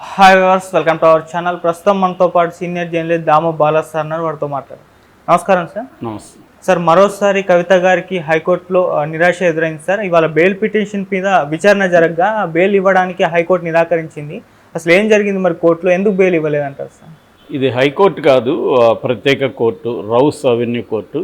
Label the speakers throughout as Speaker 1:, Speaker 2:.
Speaker 1: Hi viewers welcome to our channel ప్రస్తుతం మనతో పాటు senior journalist Damo Bala sir ఉన్నారు. వారితో మాట్లాడు. నమస్కారం సార్.
Speaker 2: నమస్తే.
Speaker 1: సార్ మరోసారి కవిత గారికి హైకోర్టులో నిరాశ ఎదురైంది సార్. ఇవాళ బెయిల్ పిటిషన్ మీద విచారణ జరగగా బెయిల్ ఇవ్వడానికి హైకోర్టు నిరాకరించింది. అసలు ఏం జరిగింది మరి కోర్టులో? ఎందుకు బెయిల్ ఇవ్వలేదంటారు సార్?
Speaker 2: ఇది హైకోర్టు కాదు ప్రత్యేక court Rouse Avenue court.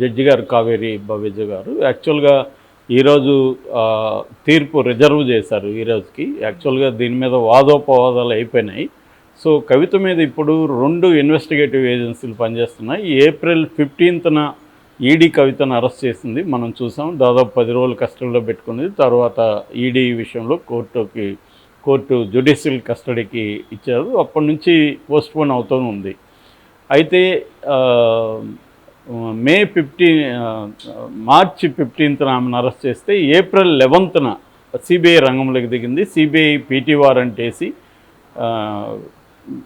Speaker 2: Judge గారు కావేరి భవేజ గారు. యాక్చువల్గా ఈరోజు తీర్పు రిజర్వ్ చేశారు ఈ రోజుకి. యాక్చువల్గా దీని మీద వాదోపవాదాలు అయిపోయినాయి. సో కవిత మీద ఇప్పుడు రెండు ఇన్వెస్టిగేటివ్ ఏజెన్సీలు పనిచేస్తున్నాయి. ఏప్రిల్ ఫిఫ్టీన్త్న ఈడీ కవితను అరెస్ట్ చేసింది. మనం చూసాం దాదాపు పది రోజులు కస్టడీలో పెట్టుకుంది. తర్వాత ఈడీ విషయంలో కోర్టుకి కోర్టు జ్యుడిషియల్ కస్టడీకి ఇచ్చారు. అప్పటి నుంచి పోస్ట్పోన్ అవుతూ ఉంది. అయితే మే ఫిఫ్టీన్ మార్చి ఫిఫ్టీన్త్న ఆమెను అరెస్ట్ చేస్తే ఏప్రిల్ లెవెన్త్న సిబిఐ రంగంలోకి దిగింది. సిబిఐ పీటీ వారెంట్ వేసి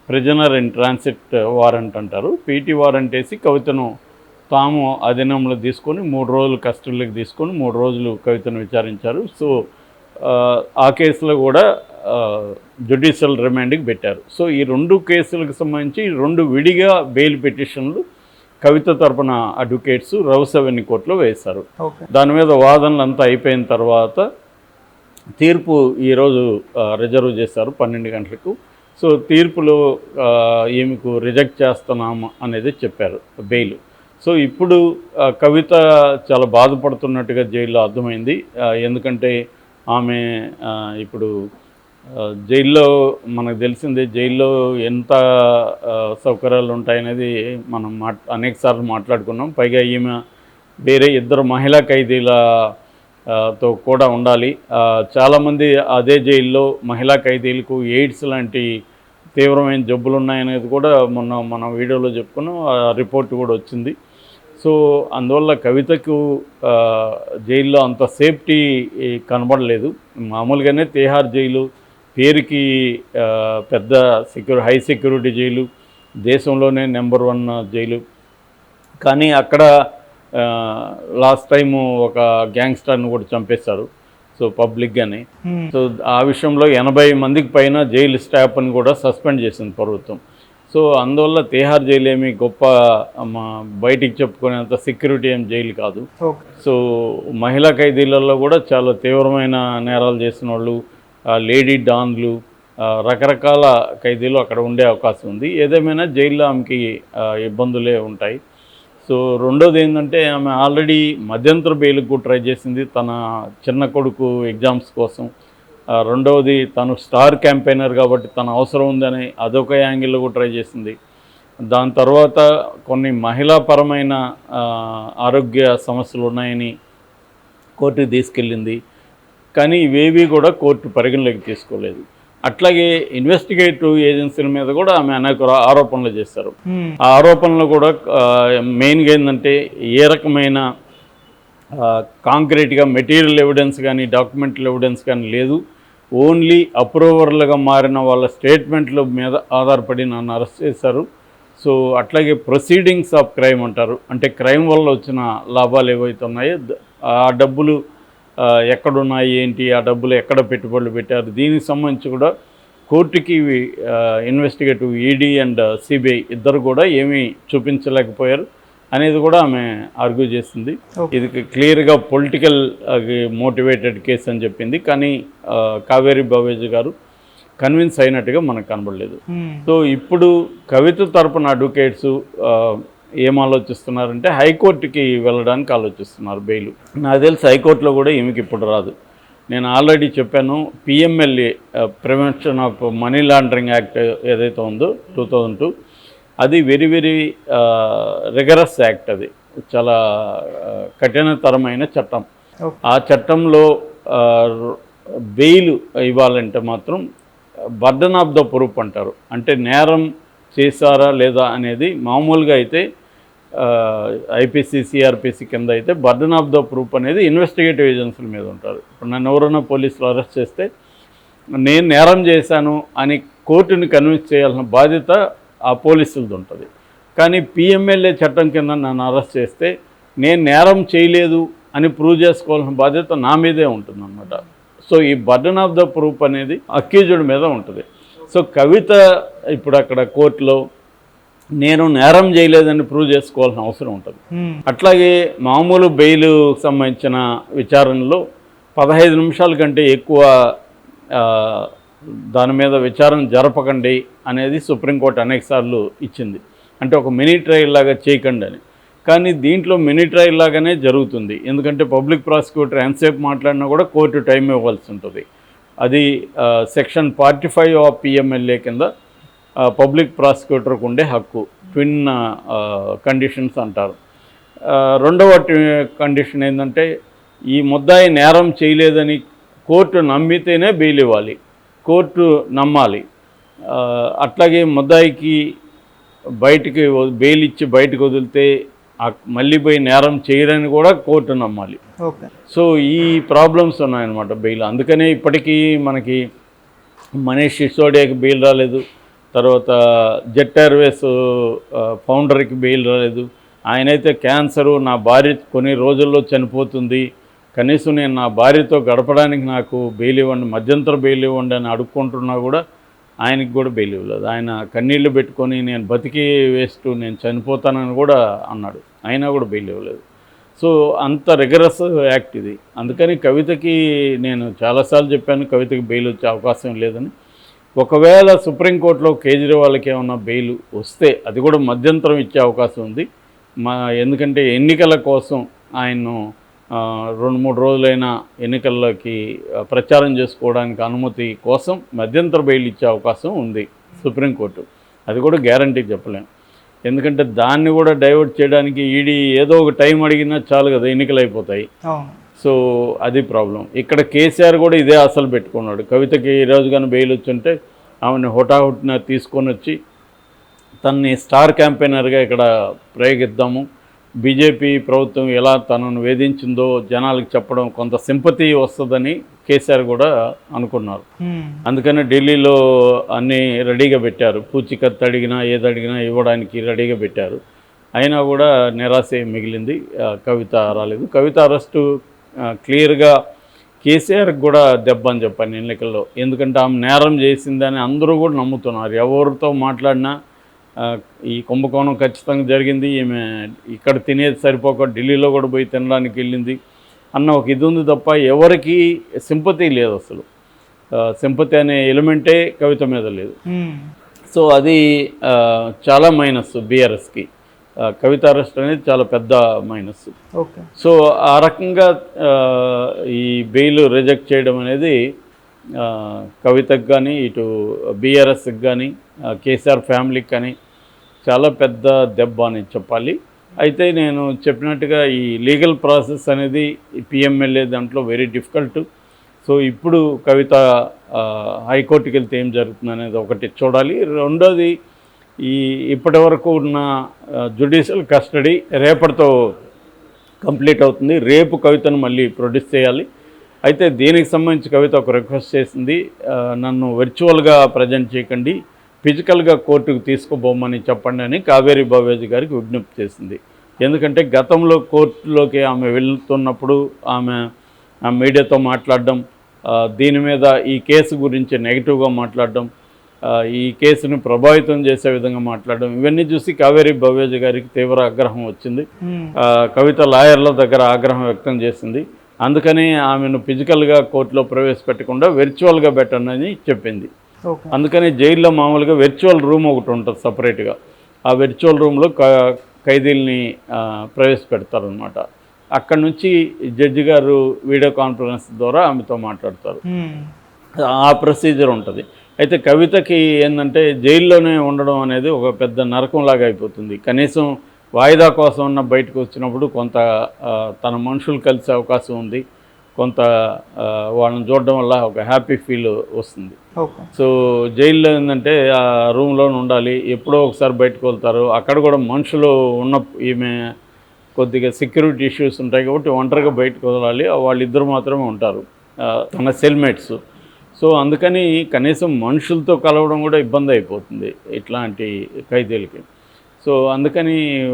Speaker 2: ప్రిజనర్ ఇన్ ట్రాన్సిట్ వారెంట్ అంటారు. పీటీ వారెంట్ వేసి కవితను తాము అధీనంలో తీసుకొని మూడు రోజులు కస్టడీలోకి తీసుకొని మూడు రోజులు కవితను విచారించారు. సో ఆ, కేసులో కూడా జ్యుడిషియల్ రిమాండ్కి పెట్టారు. సో ఈ రెండు కేసులకు సంబంధించి రెండు విడిగా బెయిల్ పిటిషన్లు కవిత తరపున అడ్వకేట్స్ రౌసవెన్ని కోర్టులో వేశారు. దాని మీద వాదనలు అంతా అయిపోయిన తర్వాత తీర్పు ఈరోజు రిజర్వ్ చేశారు పన్నెండు గంటలకు. సో తీర్పులో ఈమెకు రిజెక్ట్ చేస్తున్నాము అనేది చెప్పారు బెయిల్. సో ఇప్పుడు కవిత చాలా బాధపడుతున్నట్టుగా జైల్లో అర్థమైంది. ఎందుకంటే ఆమె ఇప్పుడు జైల్లో మనకు తెలిసిందే జైల్లో ఎంత సౌకర్యాలు ఉంటాయనేది మనం మా అనేకసార్లు మాట్లాడుకున్నాం. పైగా ఈమె వేరే ఇద్దరు మహిళా ఖైదీలతో కూడా ఉండాలి. చాలామంది అదే జైల్లో మహిళా ఖైదీలకు ఎయిడ్స్ లాంటి తీవ్రమైన జబ్బులు ఉన్నాయనేది కూడా మొన్న మన వీడియోలో చెప్పుకున్నాం. ఆ రిపోర్ట్ కూడా వచ్చింది. సో అందువల్ల కవితకు జైల్లో అంత సేఫ్టీ కనబడలేదు. మామూలుగానే తిహార్ జైలు పేరుకి పెద్ద సెక్యూరి హై సెక్యూరిటీ జైలు దేశంలోనే నెంబర్ వన్ జైలు. కానీ అక్కడ లాస్ట్ టైము ఒక గ్యాంగ్స్టర్ని కూడా చంపేశారు. సో పబ్లిక్గానే. సో ఆ విషయంలో ఎనభై మందికి పైన జైలు స్టాఫ్ని కూడా సస్పెండ్ చేసింది ప్రభుత్వం. సో అందువల్ల తిహార్ జైలు ఏమి గొప్ప మా బయటికి చెప్పుకునేంత సెక్యూరిటీ ఏం జైలు కాదు. సో మహిళా ఖైదీలలో కూడా చాలా తీవ్రమైన నేరాలు చేసిన వాళ్ళు లేడీ డాన్లు రకరకాల ఖైదీలు అక్కడ ఉండే అవకాశం ఉంది. ఏదేమైనా జైల్లో ఆమెకి ఇబ్బందులే ఉంటాయి. సో రెండోది ఏంటంటే ఆమె ఆల్రెడీ మధ్యంతర బెయిల్కు ట్రై చేసింది. తన చిన్న కొడుకు ఎగ్జామ్స్ కోసం. రెండవది తను స్టార్ క్యాంపెయినర్ కాబట్టి తన అవసరం ఉందని అదొక యాంగిల్లో కూడా ట్రై చేసింది. దాని తర్వాత కొన్ని మహిళాపరమైన ఆరోగ్య సమస్యలు ఉన్నాయని కోర్టుకి తీసుకెళ్ళింది. కానీ ఇవేవి కూడా కోర్టు పరిగణలోకి తీసుకోలేదు. అట్లాగే ఇన్వెస్టిగేటివ్ ఏజెన్సీల మీద కూడా ఆమె అనేక ఆరోపణలు
Speaker 1: Hmm.
Speaker 2: ఆ ఆరోపణలు కూడా మెయిన్గా ఏంటంటే ఏ రకమైన కాంక్రీట్గా మెటీరియల్ ఎవిడెన్స్ కానీ డాక్యుమెంటల్ ఎవిడెన్స్ కానీ లేదు. ఓన్లీ అప్రూవర్లుగా మారిన వాళ్ళ స్టేట్మెంట్ల మీద ఆధారపడి నన్ను అరెస్ట్ చేశారు. సో అట్లాగే ప్రొసీడింగ్స్ ఆఫ్ క్రైమ్ అంటారు. అంటే క్రైమ్ వల్ల వచ్చిన లాభాలు ఏవైతే ఉన్నాయో ఆ డబ్బులు ఎక్కడున్నాయి ఏంటి ఆ డబ్బులు ఎక్కడ పెట్టుబడులు పెట్టారు దీనికి సంబంధించి కూడా కోర్టుకి ఇన్వెస్టిగేటివ్ ఈడీ అండ్ సిబిఐ ఇద్దరు కూడా ఏమీ చూపించలేకపోయారు అనేది కూడా ఆమె ఆర్గ్యూ చేసింది. ఇది క్లియర్గా పొలిటికల్ మోటివేటెడ్ కేసు అని చెప్పింది కానీ కావేరి బావేజీ గారు కన్విన్స్ అయినట్టుగా మనకు కనబడలేదు
Speaker 1: Hmm.
Speaker 2: సో ఇప్పుడు కవిత తరపున అడ్వకేట్స్ ఏం ఆలోచిస్తున్నారంటే హైకోర్టుకి వెళ్ళడానికి ఆలోచిస్తున్నారు బెయిల్. నాకు తెలిసి హైకోర్టులో కూడా ఈమెకి ఇప్పుడు రాదు. నేను ఆల్రెడీ చెప్పాను PMLA prevention of money laundering act ఏదైతే ఉందో టూ థౌజండ్ టూ అది వెరీ వెరీ రిగరస్ యాక్ట్ అది. చాలా కఠినతరమైన చట్టం. ఆ చట్టంలో బెయిల్ ఇవ్వాలంటే మాత్రం బర్డన్ ఆఫ్ ద ప్రూఫ్ అంటారు. అంటే నేరం చేశారా లేదా అనేది మామూలుగా అయితే ఐపీసీ సిఆర్పిసి కింద అయితే బర్డన్ ఆఫ్ ద ప్రూఫ్ అనేది ఇన్వెస్టిగేటివ్ ఏజెన్సీల మీద ఉంటారు. ఇప్పుడు నన్ను ఎవరైనా పోలీసులు అరెస్ట్ చేస్తే నేను నేరం చేశాను అని కోర్టుని కన్విన్స్ చేయాల్సిన బాధ్యత ఆ పోలీసులది ఉంటుంది. కానీ పిఎంఎల్ఏ చట్టం కింద నన్ను అరెస్ట్ చేస్తే నేను నేరం చేయలేదు అని ప్రూవ్ చేసుకోవాల్సిన బాధ్యత నా మీదే ఉంటుందన్నమాట. సో ఈ బర్డన్ ఆఫ్ ద ప్రూఫ్ అనేది అక్యూజ్డ్ మీద ఉంటుంది. సో కవిత ఇప్పుడు అక్కడ కోర్టులో నేను నేరం చేయలేదని ప్రూవ్ చేసుకోవాల్సిన అవసరం ఉంటుంది. అట్లాగే మామూలు బెయిల్ సంబంధించిన విచారణలో పదహైదు నిమిషాల కంటే ఎక్కువ దాని మీద విచారణ జరపకండి అనేది సుప్రీంకోర్టు అనేకసార్లు ఇచ్చింది. అంటే ఒక మినీ ట్రయల్ లాగా చేయకండి అని. కానీ దీంట్లో మినీ ట్రయల్ లాగానే జరుగుతుంది. ఎందుకంటే పబ్లిక్ ప్రాసిక్యూటర్ ఎంతసేపు మాట్లాడినా కూడా కోర్టు టైం ఇవ్వాల్సి ఉంటుంది. అది section forty five of PMLA కింద పబ్లిక్ ప్రాసిక్యూటర్కు ఉండే హక్కు ట్విన్ కండిషన్స్ అంటారు. రెండవ కండిషన్ ఏంటంటే ఈ ముద్దాయి నేరం చేయలేదని కోర్టు నమ్మితేనే బెయిల్ ఇవ్వాలి కోర్టు నమ్మాలి. అట్లాగే ముద్దాయికి బయటికి బెయిల్ ఇచ్చి బయటకు వదిలితే ఆ- మళ్ళీ పోయి నేరం చేయరని కూడా కోర్టు నమ్మాలి. సో ఈ ప్రాబ్లమ్స్ ఉన్నాయన్నమాట బెయిల్. అందుకనే ఇప్పటికీ మనకి మనీష్ సిసోడియాకి బెయిల్ రాలేదు. తర్వాత జెట్ ఎయిర్వేస్ ఫౌండర్కి బెయిల్ రాలేదు. ఆయనైతే క్యాన్సరు నా భార్య కొన్ని రోజుల్లో చనిపోతుంది. కనీసం నేను నా భార్యతో గడపడానికి నాకు బెయిల్ ఇవ్వండి మధ్యంతర బెయిల్ ఇవ్వండి అని అడుక్కుంటున్నా కూడా ఆయనకి కూడా బెయిల్ ఇవ్వలేదు. ఆయన కన్నీళ్ళు పెట్టుకొని నేను బతికి వేస్ట్ నేను చనిపోతానని కూడా అన్నాడు. అయినా కూడా బెయిల్ ఇవ్వలేదు. సో అంత రిగరస్ యాక్ట్ ఇది. అందుకని కవితకి నేను చాలాసార్లు చెప్పాను కవితకి బెయిల్ వచ్చే అవకాశం లేదని. ఒకవేళ సుప్రీంకోర్టులో కేజ్రీవాల్కి ఏమన్నా బెయిల్ వస్తే అది కూడా మధ్యంతరం ఇచ్చే అవకాశం ఉంది. మా ఎందుకంటే ఎన్నికల కోసం ఆయన్ను రెండు మూడు రోజులైన ఎన్నికల్లోకి ప్రచారం చేసుకోవడానికి అనుమతి కోసం మధ్యంతర బెయిల్ ఇచ్చే అవకాశం ఉంది సుప్రీంకోర్టు. అది కూడా గ్యారంటీ చెప్పలేం. ఎందుకంటే దాన్ని కూడా డైవర్ట్ చేయడానికి ఈడీ ఏదో ఒక టైం అడిగినా చాలు కదా ఎన్నికలు అయిపోతాయి. సో అది ప్రాబ్లం. ఇక్కడ కేసీఆర్ కూడా ఇదే అసలు పెట్టుకున్నాడు. కవితకి ఈ రోజు కానీ బెయిల్ వచ్చుంటే ఆమెను హుటాహుటిన తీసుకొని వచ్చి తనని స్టార్ క్యాంపెయినర్గా ఇక్కడ ప్రయోగిద్దాము. బీజేపీ ప్రభుత్వం ఎలా తనను వేధించిందో జనాలకు చెప్పడం కొంత సింపతి వస్తుందని కేసీఆర్ కూడా అనుకున్నారు. అందుకని ఢిల్లీలో అన్నీ రెడీగా పెట్టారు. పూచికత్తు అడిగినా ఏది అడిగినా ఇవ్వడానికి రెడీగా పెట్టారు. అయినా కూడా నిరాశ మిగిలింది. కవిత రాలేదు. కవిత అరెస్టు క్లియర్గా కేసీఆర్కి కూడా దెబ్బ అని చెప్పాను ఎన్నికల్లో. ఎందుకంటే ఆమె నేరం చేసిందని అందరూ కూడా నమ్ముతున్నారు. ఎవరితో మాట్లాడినా ఈ కుంభకోణం ఖచ్చితంగా జరిగింది. ఈమె ఇక్కడ తినేది సరిపోక ఢిల్లీలో కూడా పోయి తినడానికి వెళ్ళింది అన్న ఒక ఇది ఉంది తప్ప ఎవరికి సింపతి లేదు అసలు. సింపతి అనే ఎలిమెంటే కవిత మీద లేదు. సో అది చాలా మైనస్ బీఆర్ఎస్కి. కవిత అరెస్ట్ అనేది చాలా పెద్ద మైనస్.
Speaker 1: ఓకే.
Speaker 2: సో ఆ రకంగా ఈ బెయిల్ రిజెక్ట్ చేయడం అనేది కవితకు కానీ ఇటు బీఆర్ఎస్కి కానీ కేసీఆర్ ఫ్యామిలీకి కానీ చాలా పెద్ద దెబ్బ అని చెప్పాలి. అయితే నేను చెప్పినట్టుగా ఈ లీగల్ ప్రాసెస్ అనేది పిఎంఎల్ఏ దాంట్లో వెరీ డిఫికల్ట్ సో ఇప్పుడు కవిత హైకోర్టుకి వెళ్తే ఏం జరుగుతుంది అనేది ఒకటి చూడాలి. రెండోది ఈ ఇప్పటి వరకు ఉన్న జుడిషియల్ కస్టడీ రేపటితో కంప్లీట్ అవుతుంది. రేపు కవితను మళ్ళీ ప్రొడ్యూస్ చేయాలి. అయితే దీనికి సంబంధించి కవిత ఒక రిక్వెస్ట్ చేసింది. నన్ను వర్చువల్గా ప్రజెంట్ చేయకండి. ఫిజికల్గా కోర్టుకు తీసుకుపోమని చెప్పండి అని కావేరీ బావేజీ గారికి విజ్ఞప్తి చేసింది. ఎందుకంటే గతంలో కోర్టులోకి ఆమె వెళ్తున్నప్పుడు ఆమె ఆ మీడియాతో మాట్లాడడం దీని మీద ఈ కేసు గురించి నెగిటివ్గా మాట్లాడడం ఈ కేసును ప్రభావితం చేసే విధంగా మాట్లాడడం ఇవన్నీ చూసి కావేరీ భవ్యాజీ గారికి తీవ్ర ఆగ్రహం వచ్చింది. కవిత లాయర్ల దగ్గర ఆగ్రహం వ్యక్తం చేసింది. అందుకని ఆమెను ఫిజికల్గా కోర్టులో ప్రవేశపెట్టకుండా వెర్చువల్గా పెట్టండి అని చెప్పింది అందుకని జైల్లో మామూలుగా వెర్చువల్ రూమ్ ఒకటి ఉంటుంది సపరేట్గా. ఆ వెర్చువల్ రూమ్లో క- ఖైదీల్ని ప్రవేశపెడతారనమాట అక్కడి నుంచి జడ్జి గారు వీడియో కాన్ఫరెన్స్ ద్వారా ఆమెతో మాట్లాడతారు. ఆ ప్రొసీజర్ ఉంటుంది. అయితే కవితకి ఏంటంటే జైల్లోనే ఉండడం అనేది ఒక పెద్ద నరకంలాగా అయిపోతుంది. కనీసం వాయిదా కోసం ఉన్న బయటకు వచ్చినప్పుడు కొంత తన మనుషులు కలిసే అవకాశం ఉంది. కొంత వాళ్ళని చూడడం వల్ల ఒక హ్యాపీ ఫీల్ వస్తుంది. సో జైల్లో ఏంటంటే ఆ రూమ్లో ఉండాలి. ఎప్పుడో ఒకసారి బయటకు వెళ్తారు. అక్కడ కూడా మనుషులు ఉన్న ఈమె కొద్దిగా సెక్యూరిటీ ఇష్యూస్ ఉంటాయి కాబట్టి ఒంటరిగా బయటకు వదలాలి వాళ్ళిద్దరు మాత్రమే ఉంటారు. తన సెల్మేట్స్. సో అందుకని కనీసం మనుషులతో కలవడం కూడా ఇబ్బంది అయిపోతుంది ఇట్లాంటి ఖైదీలకి. సో అందుకని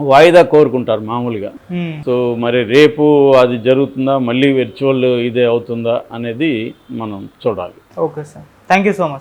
Speaker 2: వాయిదా కోరుకుంటారు మామూలుగా.
Speaker 1: మ్మ్.
Speaker 2: సో మరి రేపు అది జరుగుతుందా మళ్ళీ వర్చువల్ ఇదే అవుతుందా అనేది మనం చూడాలి.
Speaker 1: Okay sir. Thank you so much